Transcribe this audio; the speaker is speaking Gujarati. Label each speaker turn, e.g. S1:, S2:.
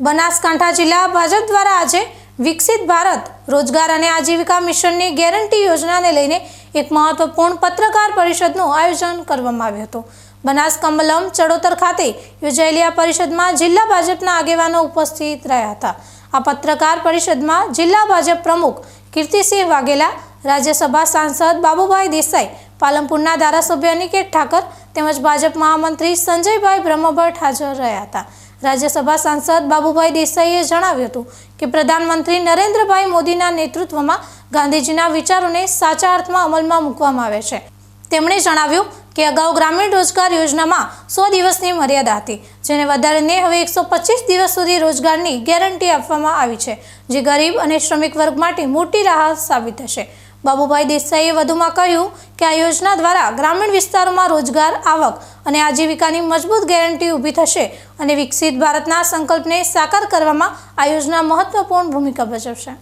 S1: બનાસકાંઠા જિલ્લા ભાજપ દ્વારા આજે વિકસિત ભારત, રોજગાર અને આજીવિકા મિશનની ગેરંટી યોજનાને લઈને એક મહત્વપૂર્ણ પત્રકાર પરિષદનું આયોજન કરવામાં આવ્યું હતું. બનાસકંબલમ ચડોતર ખાતે યોજાયેલી આ પરિષદમાં જિલ્લા ભાજપના આગેવાનો ઉપસ્થિત રહ્યા હતા. આ પત્રકાર પરિષદમાં જિલ્લા ભાજપ પ્રમુખ કીર્તિસિંહ વાઘેલા, રાજ્યસભા સાંસદ બાબુભાઈ દેસાઈ પાલનપુરના ધારાસભ્ય અનિકેત ઠાકર તેમજ ભાજપ મહામંત્રી સંજયભાઈ બ્રહ્મભટ્ટ હાજર રહ્યા હતા. રાજ્યસભા સાંસદ બાબુભાઈ દેસાઈએ જણાવ્યું હતું કે પ્રધાનમંત્રી નરેન્દ્રભાઈ મોદીના નેતૃત્વમાં ગાંધીજીના વિચારોને સાચા અર્થમાં અમલમાં મૂકવામાં આવે છે. તેમણે જણાવ્યું કે અગાઉ ગ્રામીણ રોજગાર યોજનામાં સો દિવસની મર્યાદા હતી, જેને વધારીને હવે એકસો પચીસ દિવસ સુધી રોજગારની ગેરંટી આપવામાં આવી છે, જે ગરીબ અને શ્રમિક વર્ગ માટે મોટી રાહત સાબિત થશે. બાબુભાઈ દેસાઈએ વધુમાં કહ્યું કે આ યોજના દ્વારા ગ્રામીણ વિસ્તારોમાં રોજગાર, આવક અને આજીવિકાની મજબૂત ગેરંટી ઊભી થશે અને વિકસિત ભારતના સંકલ્પને સાકાર કરવામાં આ યોજના મહત્વપૂર્ણ ભૂમિકા ભજવશે.